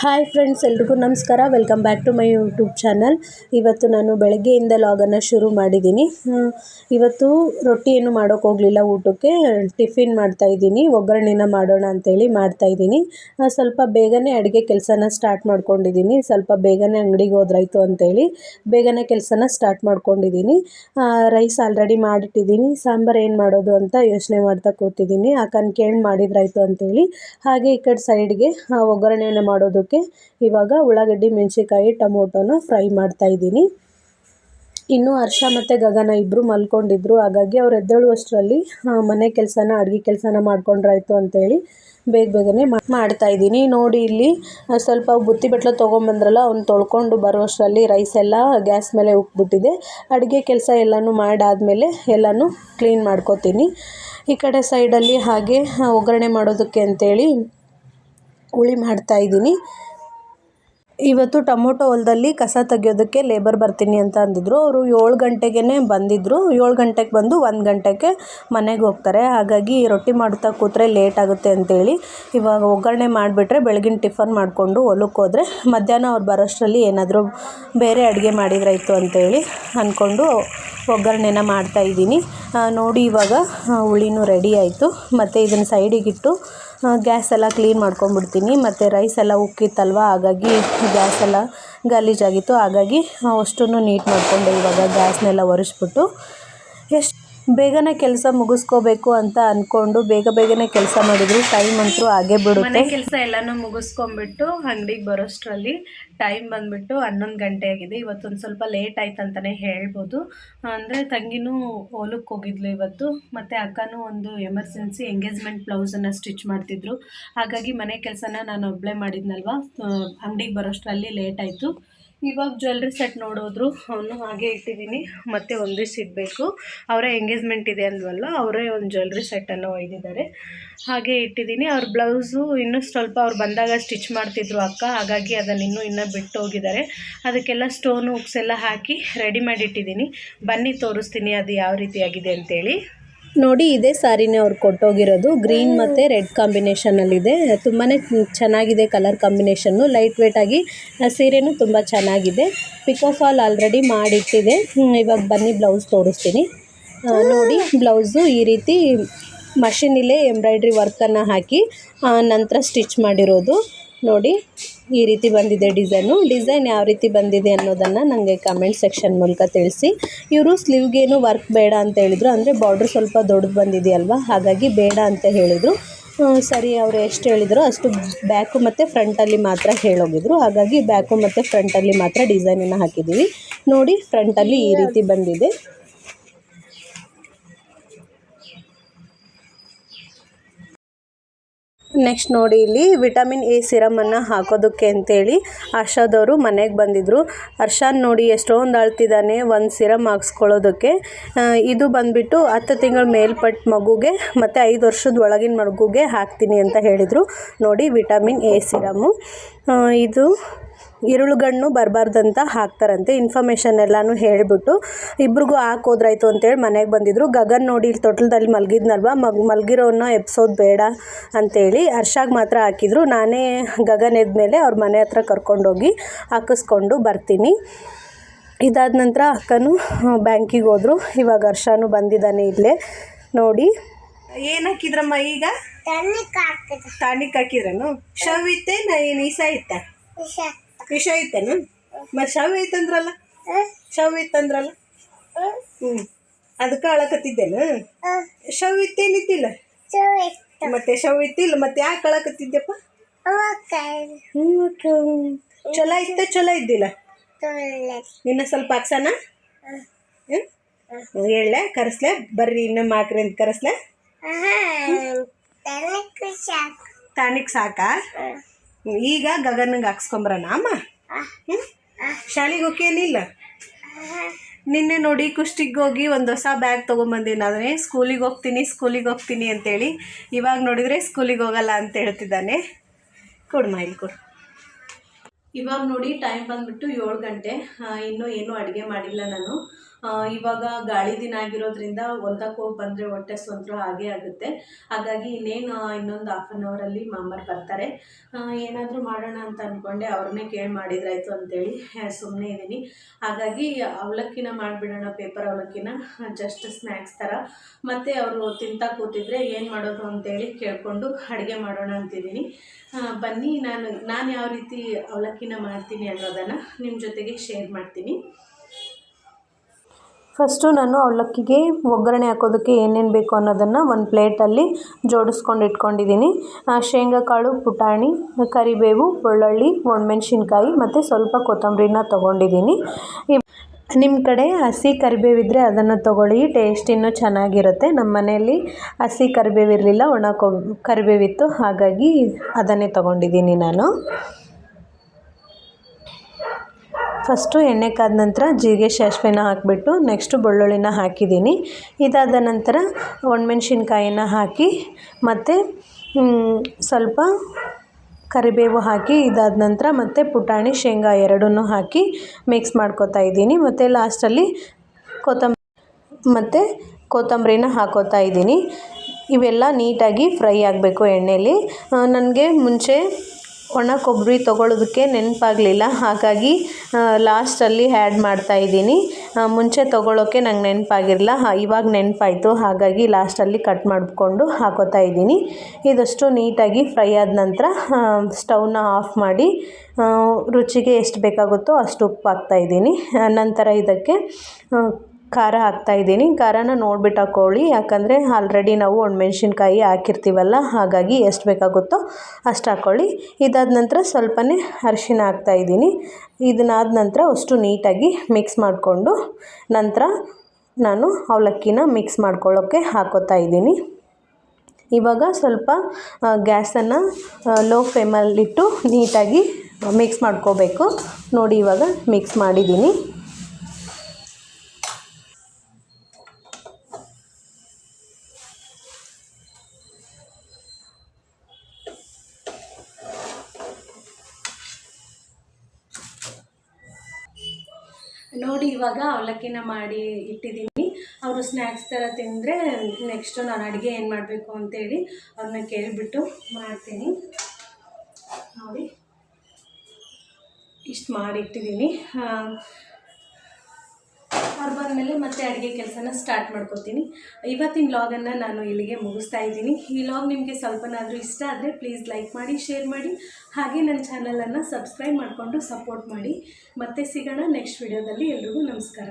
Hi friends, ಎಲ್ರಿಗೂ ನಮಸ್ಕಾರ. Welcome back to my YouTube channel. ಇವತ್ತು ನಾನು ಬೆಳಗ್ಗೆಯಿಂದ ಲಾಗನ್ನು ಶುರು ಮಾಡಿದ್ದೀನಿ. ಇವತ್ತು ರೊಟ್ಟಿಯನ್ನು ಏನು ಮಾಡೋಕೆ ಹೋಗಲಿಲ್ಲ ಊಟಕ್ಕೆ. ಟಿಫಿನ್ ಮಾಡ್ತಾಯಿದ್ದೀನಿ ಒಗ್ಗರಣೆನ ಮಾಡೋಣ ಅಂತೇಳಿ ಮಾಡ್ತಾಯಿದ್ದೀನಿ ಸ್ವಲ್ಪ ಬೇಗನೆ ಅಡುಗೆ ಕೆಲಸನ ಸ್ಟಾರ್ಟ್ ಮಾಡ್ಕೊಂಡಿದ್ದೀನಿ. ಸ್ವಲ್ಪ ಬೇಗನೆ ಅಂಗಡಿಗೆ ಹೋದ್ರಾಯ್ತು ಅಂತೇಳಿ ಬೇಗನೆ ಕೆಲಸನ ಸ್ಟಾರ್ಟ್ ಮಾಡ್ಕೊಂಡಿದ್ದೀನಿ. Rice already ಮಾಡಿಟ್ಟಿದ್ದೀನಿ. ಸಾಂಬಾರು ಏನು ಮಾಡೋದು ಅಂತ ಯೋಚನೆ ಮಾಡ್ತಾ ಕೂತಿದ್ದೀನಿ. ಆ ಕನ್ಕೇಣ್ ಮಾಡಿದ್ರಾಯ್ತು ಅಂತೇಳಿ. ಹಾಗೆ ಈ ಕಡೆ ಸೈಡ್ಗೆ ಒಗ್ಗರಣೆಯನ್ನು ಮಾಡೋದಕ್ಕೆ ಇವಾಗ ಉಳ್ಳಾಗಡ್ಡಿ, ಮೆಣಸಿನ್ಕಾಯಿ, ಟೊಮೊಟೊನ ಫ್ರೈ ಮಾಡ್ತಾ ಇದ್ದೀನಿ. ಇನ್ನು ಹರ್ಷ ಮತ್ತು ಗಗನ ಇಬ್ಬರು ಮಲ್ಕೊಂಡಿದ್ರು. ಹಾಗಾಗಿ ಅವ್ರು ಎದ್ದೇಳುವಷ್ಟರಲ್ಲಿ ಮನೆ ಕೆಲಸನ, ಅಡುಗೆ ಕೆಲಸನ ಮಾಡ್ಕೊಂಡ್ರಾಯ್ತು ಅಂತೇಳಿ ಬೇಗ ಬೇಗನೆ ಮಾ- ಮಾಡ್ತಾ ಇದ್ದೀನಿ. ನೋಡಿ ಇಲ್ಲಿ ಸ್ವಲ್ಪ ಬುತ್ತಿ ಬಟ್ಲು ತೊಗೊಂಬಂದ್ರಲ್ಲ, ಅವ್ನು ತೊಳ್ಕೊಂಡು ಬರುವಷ್ಟರಲ್ಲಿ ರೈಸ್ ಎಲ್ಲ ಗ್ಯಾಸ್ ಮೇಲೆ ಉಕ್ಬಿಟ್ಟಿದೆ. ಅಡುಗೆ ಕೆಲಸ ಎಲ್ಲನೂ ಮಾಡಾದಮೇಲೆ ಎಲ್ಲನೂ ಕ್ಲೀನ್ ಮಾಡ್ಕೋತೀನಿ. ಈ ಕಡೆ ಸೈಡಲ್ಲಿ ಹಾಗೆ ಒಗ್ಗರಣೆ ಮಾಡೋದಕ್ಕೆ ಅಂತೇಳಿ ಹುಳಿ ಮಾಡ್ತಾ ಇದ್ದೀನಿ. ಇವತ್ತು ಟೊಮೊಟೊ ಹೊಲದಲ್ಲಿ ಕಸ ತೆಗಿಯೋದಕ್ಕೆ ಲೇಬರ್ ಬರ್ತೀನಿ ಅಂತ ಅಂದಿದ್ರು. ಅವರು ಏಳು ಗಂಟೆಗೇ ಬಂದಿದ್ದರು ಏಳು ಗಂಟೆಗೆ ಬಂದು ಒಂದು ಗಂಟೆಗೆ ಮನೆಗೆ ಹೋಗ್ತಾರೆ. ಹಾಗಾಗಿ ರೊಟ್ಟಿ ಮಾಡ್ತಾ ಕೂತ್ರೆ ಲೇಟ್ ಆಗುತ್ತೆ ಅಂತೇಳಿ. ಇವಾಗ ಒಗ್ಗರಣೆ ಮಾಡಿಬಿಟ್ರೆ ಬೆಳಗಿನ ಟಿಫನ್ ಮಾಡಿಕೊಂಡು ಹೊಲಕ್ಕೆ ಹೋದರೆ ಮಧ್ಯಾಹ್ನ ಅವ್ರು ಬರೋಷ್ಟರಲ್ಲಿ ಏನಾದರೂ ಬೇರೆ ಅಡುಗೆ ಮಾಡಿದ್ರಾಯಿತು ಅಂತೇಳಿ ಅಂದ್ಕೊಂಡು ಒಗ್ಗರಣೆನ ಮಾಡ್ತಾ ಇದ್ದೀನಿ. ನೋಡಿ ಇವಾಗ ಹುಳಿನೂ ರೆಡಿ ಆಯಿತು. ಮತ್ತು ಇದನ್ನು ಸೈಡಿಗಿಟ್ಟು ಗ್ಯಾಸ್ ಎಲ್ಲ ಕ್ಲೀನ್ ಮಾಡ್ಕೊಂಬಿಡ್ತೀನಿ. ಮತ್ತು ರೈಸ್ ಎಲ್ಲ ಉಕ್ಕಿತ್ತಲ್ವ? ಹಾಗಾಗಿ ಗ್ಯಾಸ್ ಎಲ್ಲ ಗಲೀಜಾಗಿತ್ತು. ಹಾಗಾಗಿ ಅಷ್ಟೂ ನೀಟ್ ಮಾಡಿಕೊಂಡೆ ಇವಾಗ ಗ್ಯಾಸ್ನೆಲ್ಲ ಒರೆಸ್ಬಿಟ್ಟು ಎಷ್ಟು ಬೇಗನೆ ಕೆಲಸ ಮುಗಿಸ್ಕೋಬೇಕು ಅಂತ ಅಂದ್ಕೊಂಡು ಬೇಗ ಬೇಗನೆ ಕೆಲಸ ಮಾಡಿದ್ರು ಟೈಮ್ ಅಂತೂ ಆಗೇ ಬಿಡುತ್ತೆ. ಮನೆ ಕೆಲಸ ಎಲ್ಲನೂ ಮುಗಿಸ್ಕೊಂಡ್ಬಿಟ್ಟು ಅಂಗಡಿಗೆ ಬರೋಷ್ಟರಲ್ಲಿ ಟೈಮ್ ಬಂದ್ಬಿಟ್ಟು ಹನ್ನೊಂದು ಗಂಟೆ ಆಗಿದೆ. ಇವತ್ತೊಂದು ಸ್ವಲ್ಪ ಲೇಟ್ ಆಯ್ತು ಅಂತಲೇ ಹೇಳ್ಬೋದು. ಅಂದರೆ ತಂಗಿನೂ ಹೊಲಕ್ಕೆ ಹೋಗಿದ್ಲು ಇವತ್ತು. ಮತ್ತು ಅಕ್ಕನೂ ಒಂದು ಎಮರ್ಜೆನ್ಸಿ ಎಂಗೇಜ್ಮೆಂಟ್ ಬ್ಲೌಸನ್ನು ಸ್ಟಿಚ್ ಮಾಡ್ತಿದ್ರು. ಹಾಗಾಗಿ ಮನೆ ಕೆಲಸನ ನಾನು ಒಬ್ಬಳೇ ಮಾಡಿದ್ನಲ್ವ? ಅಂಗಡಿಗೆ ಬರೋಷ್ಟರಲ್ಲಿ ಲೇಟ್ ಆಯಿತು. ಇವಾಗ ಜ್ಯುವೆಲ್ರಿ ಸೆಟ್ ನೋಡೋದ್ರು ಅವನು ಹಾಗೆ ಇಟ್ಟಿದ್ದೀನಿ ಮತ್ತೆ ಒಂದಿವ್ಸ ಇಡಬೇಕು ಅವರೇ ಎಂಗೇಜ್ಮೆಂಟ್ ಇದೆ ಅಂದ್ವಲ್ಲ, ಅವರೇ ಒಂದು ಜ್ಯುವೆಲ್ರಿ ಸೆಟ್ಟನ್ನು ಒಯ್ದಿದ್ದಾರೆ. ಹಾಗೆ ಇಟ್ಟಿದ್ದೀನಿ ಅವ್ರ ಬ್ಲೌಸು ಇನ್ನೂ ಸ್ವಲ್ಪ ಅವ್ರು ಬಂದಾಗ ಸ್ಟಿಚ್ ಮಾಡ್ತಿದ್ರು ಅಕ್ಕ, ಹಾಗಾಗಿ ಅದನ್ನು ಇನ್ನೂ ಇನ್ನೂ ಬಿಟ್ಟು ಹೋಗಿದ್ದಾರೆ ಅದಕ್ಕೆಲ್ಲ ಸ್ಟೋನು ಹುಕ್ಸ್ ಎಲ್ಲ ಹಾಕಿ ರೆಡಿ ಮಾಡಿ ಇಟ್ಟಿದ್ದೀನಿ ಬನ್ನಿ ತೋರಿಸ್ತೀನಿ ಅದು ಯಾವ ರೀತಿಯಾಗಿದೆ ಅಂತೇಳಿ. ನೋಡಿ ಇದೇ ಸಾರಿನೇ ಅವ್ರು ಕೊಟ್ಟೋಗಿರೋದು. ಗ್ರೀನ್ ಮತ್ತು ರೆಡ್ ಕಾಂಬಿನೇಷನಲ್ಲಿದೆ. ತುಂಬಾ ಚೆನ್ನಾಗಿದೆ ಕಲರ್ ಕಾಂಬಿನೇಷನ್ನು. ಲೈಟ್ ವೇಟಾಗಿ ಸೀರೆನೂ ತುಂಬ ಚೆನ್ನಾಗಿದೆ. ಪಿಕೋ ಆಲ್ ಆಲ್ರೆಡಿ ಮಾಡಿಟ್ಟಿದೆ. ಇವಾಗ ಬನ್ನಿ ಬ್ಲೌಸ್ ತೋರಿಸ್ತೀನಿ. ನೋಡಿ ಬ್ಲೌಸು ಈ ರೀತಿ ಮಷಿನಲ್ಲೇ ಎಂಬ್ರಾಯ್ಡ್ರಿ ವರ್ಕನ್ನು ಹಾಕಿ ನಂತರ ಸ್ಟಿಚ್ ಮಾಡಿರೋದು. ನೋಡಿ ಈ ರೀತಿ ಬಂದಿದೆ ಡಿಸೈನು. ಡಿಸೈನ್ ಯಾವ ರೀತಿ ಬಂದಿದೆ ಅನ್ನೋದನ್ನು ನನಗೆ ಕಮೆಂಟ್ ಸೆಕ್ಷನ್ ಮೂಲಕ ತಿಳಿಸಿ. ಇವರು ಸ್ಲೀವ್ಗೇನು ವರ್ಕ್ ಬೇಡ ಅಂತ ಹೇಳಿದರು. ಅಂದರೆ ಬಾರ್ಡ್ರ್ ಸ್ವಲ್ಪ ದೊಡ್ಡದು ಬಂದಿದೆಯಲ್ವ? ಹಾಗಾಗಿ ಬೇಡ ಅಂತ ಹೇಳಿದರು. ಸರಿ, ಅವರು ಎಷ್ಟು ಹೇಳಿದ್ರು ಅಷ್ಟು ಬ್ಯಾಕು ಮತ್ತು ಫ್ರಂಟಲ್ಲಿ ಮಾತ್ರ ಹೇಳೋಗಿದ್ರು. ಹಾಗಾಗಿ ಬ್ಯಾಕು ಮತ್ತು ಫ್ರಂಟಲ್ಲಿ ಮಾತ್ರ ಡಿಸೈನನ್ನು ಹಾಕಿದ್ದೀವಿ ನೋಡಿ ಫ್ರಂಟಲ್ಲಿ ಈ ರೀತಿ ಬಂದಿದೆ. ನೆಕ್ಸ್ಟ್ ನೋಡಿ ಇಲ್ಲಿ ವಿಟಮಿನ್ ಎ ಸಿರಮನ್ನು ಹಾಕೋದಕ್ಕೆ ಅಂತೇಳಿ ಹರ್ಷದವರು ಮನೆಗೆ ಬಂದಿದ್ದರು ಹರ್ಷಾನ್ ನೋಡಿ ಎಷ್ಟೊಂದು ಅಳ್ತಿದ್ದಾನೆ, ಒಂದು ಸಿರಮ್ ಹಾಕ್ಸ್ಕೊಳ್ಳೋದಕ್ಕೆ. ಇದು ಬಂದುಬಿಟ್ಟು ಹತ್ತು ತಿಂಗಳ ಮೇಲ್ಪಟ್ಟ ಮಗುಗೆ ಮತ್ತು ಐದು ವರ್ಷದ ಒಳಗಿನ ಮಗುಗೆ ಹಾಕ್ತೀನಿ ಅಂತ ಹೇಳಿದರು. ನೋಡಿ ವಿಟಮಿನ್ ಎ ಸಿರಮು. ಇದು ಇರುಳುಗಣ್ಣು ಬರಬಾರ್ದಂತ ಹಾಕ್ತಾರಂತೆ. ಇನ್ಫಾರ್ಮೇಷನ್ ಎಲ್ಲನೂ ಹೇಳಿಬಿಟ್ಟು ಇಬ್ರಿಗೂ ಹಾಕೋದ್ರಾಯ್ತು ಅಂತೇಳಿ ಮನೆಗೆ ಬಂದಿದ್ರು. ಗಗನ್ ನೋಡಿ ಇಲ್ಲಿ ತೊಟ್ಲದಲ್ಲಿ ಮಲಗಿದ್ನಲ್ವ? ಮಗ್ ಮಲಗಿರೋನ್ನ ಎಬ್ಸೋದು ಬೇಡ ಅಂತೇಳಿ ಹರ್ಷಾಗಿ ಮಾತ್ರ ಹಾಕಿದ್ರು. ನಾನೇ ಗಗನ್ ಎದ್ಮೇಲೆ ಅವ್ರ ಮನೆ ಹತ್ರ ಕರ್ಕೊಂಡೋಗಿ ಹಾಕಿಸ್ಕೊಂಡು ಬರ್ತೀನಿ. ಇದಾದ ನಂತರ ಅಕ್ಕನೂ ಬ್ಯಾಂಕಿಗೆ ಹೋದರು. ಇವಾಗ ಹರ್ಷಾನು ಬಂದಿದ್ದಾನೆ ಇಲ್ಲೇ. ನೋಡಿ. ಏನು ಹಾಕಿದ್ರಮ್ಮ ಈಗ? ಟಾನಿಕ್ ಹಾಕಿದ್ರನು ಶವ್ ಇತ್ತೆ ನೀಸ ಇತ್ತ? ವಿಷ ಐತೇನು? ಮತ್ತೆ ಶವ ಐತಂದ್ರಲ್ಲ? ಶವ ಇತ್ತಂದ್ರಲ್ಲ ಹ್ಞೂ ಅದಕ್ಕೆ ಅಳಕತ್ತಿದ್ದೇನು? ಶವ ಇತ್ತೇನಿತ್ತಿಲ್ಲ ಮತ್ತೆ ಶವ್ ಇತ್ತಿಲ್ಲ ಮತ್ತೆ ಯಾಕೆ ಅಳಕತ್ತಿದ್ದೆಪ್ಪ. ಚಲೋ ಇತ್ತ ಚಲೋ ಇದ್ದಿಲ್ಲ? ಇನ್ನ ಸ್ವಲ್ಪ ಹಾಕ್ಸಣ ಹ್ಞೂ ಹೇಳಲೆ ಕರೆಸ್ಲೆ ಬರ್ರಿ ಇನ್ನೂ ಮಾಕ್ರಿ ಅಂತ ಕರೆಸ್ಲೆ? ಟಾನಿಕ್ ಸಾಕಾ. ಈಗ ಗಗನಿಗೆ ಹಾಕ್ಸ್ಕೊಂಬರೋಣ ಅಮ್ಮ? ಹ್ಞೂ ಶಾಲೆಗೆ ಹೋಗೇನಿಲ್ಲ ನಿನ್ನೆ ನೋಡಿ ಕುಷ್ಟಿಗೆ ಹೋಗಿ ಒಂದು ಹೊಸ ಬ್ಯಾಗ್ ತೊಗೊಂಬಂದಿನಿ ಆದರೆ ಸ್ಕೂಲಿಗೆ ಹೋಗ್ತೀನಿ ಸ್ಕೂಲಿಗೆ ಹೋಗ್ತೀನಿ ಅಂತೇಳಿ. ಇವಾಗ ನೋಡಿದರೆ ಸ್ಕೂಲಿಗೆ ಹೋಗಲ್ಲ ಅಂತ ಹೇಳ್ತಿದ್ದಾನೆ. ಕೊಡು ಮಾ ಇಲ್ಲಿ ಕೊಡು. ಇವಾಗ ನೋಡಿ ಟೈಮ್ ಬಂದ್ಬಿಟ್ಟು ಏಳು ಗಂಟೆ. ಇನ್ನೂ ಏನೂ ಅಡುಗೆ ಮಾಡಿಲ್ಲ ನಾನು. ಇವಾಗ ಗಾಳಿ ದಿನ ಆಗಿರೋದ್ರಿಂದ ಹೊಲ್ದಕ್ಕೆ ಹೋಗಿ ಬಂದರೆ ಹೊಟ್ಟೆ ಸ್ವಂತರು ಹಾಗೇ ಆಗುತ್ತೆ. ಹಾಗಾಗಿ ಇನ್ನೇನು ಇನ್ನೊಂದು ಹಾಫ್ ಆನ್ ಅವರಲ್ಲಿ ಮಾಮರ್ ಬರ್ತಾರೆ. ಏನಾದರೂ ಮಾಡೋಣ ಅಂತ ಅಂದ್ಕೊಂಡೆ ಅವ್ರನ್ನೇ ಕೇಳಿ ಮಾಡಿದ್ರಾಯ್ತು ಅಂತೇಳಿ ಸುಮ್ಮನೆ ಇದ್ದೀನಿ. ಹಾಗಾಗಿ ಅವಲಕ್ಕಿನ ಮಾಡಿಬಿಡೋಣ ಪೇಪರ್ ಅವಲಕ್ಕಿನ ಜಸ್ಟ್ ಸ್ನ್ಯಾಕ್ಸ್ ಥರ ಮತ್ತು ಅವರು ತಿಂತಾ ಕೂತಿದ್ರೆ ಏನು ಮಾಡೋದು ಅಂತೇಳಿ ಕೇಳಿಕೊಂಡು ಅಡುಗೆ ಮಾಡೋಣ ಅಂತಿದ್ದೀನಿ. ಬನ್ನಿ, ನಾನು ನಾನು ಯಾವ ರೀತಿ ಅವಲಕ್ಕಿನ ಮಾಡ್ತೀನಿ ಅನ್ನೋದನ್ನು ನಿಮ್ಮ ಜೊತೆಗೆ ಶೇರ್ ಮಾಡ್ತೀನಿ. ಫಸ್ಟು ನಾನು ಅವಲಕ್ಕಿಗೆ ಒಗ್ಗರಣೆ ಹಾಕೋದಕ್ಕೆ ಏನೇನು ಬೇಕು ಅನ್ನೋದನ್ನು ಒಂದು ಪ್ಲೇಟಲ್ಲಿ ಜೋಡಿಸ್ಕೊಂಡು ಇಟ್ಕೊಂಡಿದ್ದೀನಿ ಶೇಂಗಾ ಕಾಳು ಪುಟಾಣಿ, ಕರಿಬೇವು, ಬೆಳ್ಳುಳ್ಳಿ, ಒಣಮೆಣ್ಸಿನ್ಕಾಯಿ ಮತ್ತು ಸ್ವಲ್ಪ ಕೊತ್ತಂಬರಿನ ತೊಗೊಂಡಿದ್ದೀನಿ ನಿಮ್ಮ ಕಡೆ ಹಸಿ ಕರಿಬೇವಿದ್ರೆ ಅದನ್ನು ತೊಗೊಳ್ಳಿ ಟೇಸ್ಟ್ ಇನ್ನೂ ಚೆನ್ನಾಗಿರುತ್ತೆ. ನಮ್ಮ ಮನೆಯಲ್ಲಿ ಹಸಿ ಕರಿಬೇವಿರಲಿಲ್ಲ ಒಣ ಕೊ ಕರಿಬೇವಿತ್ತು ಹಾಗಾಗಿ ಅದನ್ನೇ ತೊಗೊಂಡಿದ್ದೀನಿ ನಾನು. ಫಸ್ಟು ಎಣ್ಣೆ ಕಾದ ನಂತರ ಜೀರಿಗೆ ಸಾಸಿವೆನ ಹಾಕಿಬಿಟ್ಟು ನೆಕ್ಸ್ಟು ಬೆಳ್ಳುಳ್ಳಿನ ಹಾಕಿದ್ದೀನಿ. ಇದಾದ ನಂತರ ಒಣಮೆಣ್ಸಿನ್ಕಾಯಿನ ಹಾಕಿ ಮತ್ತು ಸ್ವಲ್ಪ ಕರಿಬೇವು ಹಾಕಿ, ಇದಾದ ನಂತರ ಮತ್ತು ಪುಟಾಣಿ, ಶೇಂಗಾ ಎರಡನ್ನೂ ಹಾಕಿ ಮಿಕ್ಸ್ ಮಾಡ್ಕೋತಾ ಇದ್ದೀನಿ. ಮತ್ತು ಲಾಸ್ಟಲ್ಲಿ ಕೊತ್ತಂಬ ಮತ್ತು ಕೊತ್ತಂಬರಿನ ಹಾಕೋತಾ ಇದ್ದೀನಿ. ಇವೆಲ್ಲ ನೀಟಾಗಿ ಫ್ರೈ ಆಗಬೇಕು ಎಣ್ಣೆಯಲ್ಲಿ ನನಗೆ ಮುಂಚೆ ಒಣ ಕೊಬ್ಬರಿ ತೊಗೊಳೋದಕ್ಕೆ ನೆನಪಾಗ್ಲಿಲ್ಲ. ಹಾಗಾಗಿ ಲಾಸ್ಟಲ್ಲಿ ಆ್ಯಡ್ ಮಾಡ್ತಾಯಿದ್ದೀನಿ ಮುಂಚೆ ತೊಗೊಳೋಕ್ಕೆ ನಂಗೆ ನೆನಪಾಗಿರಲಿಲ್ಲ. ಇವಾಗ ನೆನಪಾಯಿತು. ಹಾಗಾಗಿ ಲಾಸ್ಟಲ್ಲಿ ಕಟ್ ಮಾಡಿಕೊಂಡು ಹಾಕೋತಾ ಇದ್ದೀನಿ. ಇದಷ್ಟು ನೀಟಾಗಿ ಫ್ರೈ ಆದ ನಂತರ ಸ್ಟವ್ನ ಆಫ್ ಮಾಡಿ ರುಚಿಗೆ ಎಷ್ಟು ಬೇಕಾಗುತ್ತೋ ಅಷ್ಟು ಉಪ್ಪು ಹಾಕ್ತಾಯಿದ್ದೀನಿ ನಂತರ ಇದಕ್ಕೆ ಖಾರ ಹಾಕ್ತಾಯಿದ್ದೀನಿ ಖಾರನ ನೋಡ್ಬಿಟ್ಟು ಹಾಕ್ಕೊಳ್ಳಿ ಯಾಕಂದರೆ ಆಲ್ರೆಡಿ ನಾವು ಒಣಮೆಣ್ಸಿನ್ಕಾಯಿ ಹಾಕಿರ್ತೀವಲ್ಲ, ಹಾಗಾಗಿ ಎಷ್ಟು ಬೇಕಾಗುತ್ತೋ ಅಷ್ಟು ಹಾಕ್ಕೊಳ್ಳಿ ಇದಾದ ನಂತರ ಸ್ವಲ್ಪನೇ ಅರಿಶಿನ ಹಾಕ್ತಾಯಿದ್ದೀನಿ ಇದನ್ನಾದ ನಂತರ ಅಷ್ಟು ನೀಟಾಗಿ ಮಿಕ್ಸ್ ಮಾಡಿಕೊಂಡು ನಂತರ ನಾನು ಅವಲಕ್ಕಿನ ಮಿಕ್ಸ್ ಮಾಡ್ಕೊಳ್ಳೋಕ್ಕೆ ಹಾಕೋತಾ ಇದ್ದೀನಿ. ಇವಾಗ ಸ್ವಲ್ಪ ಗ್ಯಾಸನ್ನು ಲೋ ಫ್ಲೇಮಲ್ಲಿಟ್ಟು ನೀಟಾಗಿ ಮಿಕ್ಸ್ ಮಾಡ್ಕೋಬೇಕು. ನೋಡಿ ಇವಾಗ ಮಿಕ್ಸ್ ಮಾಡಿದ್ದೀನಿ. ನೋಡಿ ಇವಾಗ ಅವಲಕ್ಕಿನ ಮಾಡಿ ಇಟ್ಟಿದ್ದೀನಿ. ಅವರು ಸ್ನ್ಯಾಕ್ಸ್ ಥರ ತಿಂದರೆ ನೆಕ್ಸ್ಟು ನಾನು ಅಡುಗೆ ಏನು ಮಾಡಬೇಕು ಅಂತೇಳಿ ಅವ್ರನ್ನ ಕೇಳಿಬಿಟ್ಟು ಮಾಡ್ತೀನಿ. ನೋಡಿ, ಇಷ್ಟು ಮಾಡಿಟ್ಟಿದ್ದೀನಿ ಅವ್ರು ಬಂದಮೇಲೆ ಮತ್ತೆ ಅಡುಗೆ ಕೆಲಸನ ಸ್ಟಾರ್ಟ್ ಮಾಡ್ಕೊತೀನಿ. ಇವತ್ತಿನ ಲಾಗನ್ನು ನಾನು ಇಲ್ಲಿಗೆ ಮುಗಿಸ್ತಾ ಇದ್ದೀನಿ. ಈ ಲಾಗ್ ನಿಮಗೆ ಸ್ವಲ್ಪನಾದರೂ ಇಷ್ಟ ಆದರೆ ಪ್ಲೀಸ್ ಲೈಕ್ ಮಾಡಿ ಶೇರ್ ಮಾಡಿ. ಹಾಗೆ ನನ್ನ ಚಾನಲನ್ನು ಸಬ್ಸ್ಕ್ರೈಬ್ ಮಾಡಿಕೊಂಡು ಸಪೋರ್ಟ್ ಮಾಡಿ. ಮತ್ತೆ ಸಿಗೋಣ ನೆಕ್ಸ್ಟ್ ವಿಡಿಯೋದಲ್ಲಿ ಎಲ್ರಿಗೂ ನಮಸ್ಕಾರ.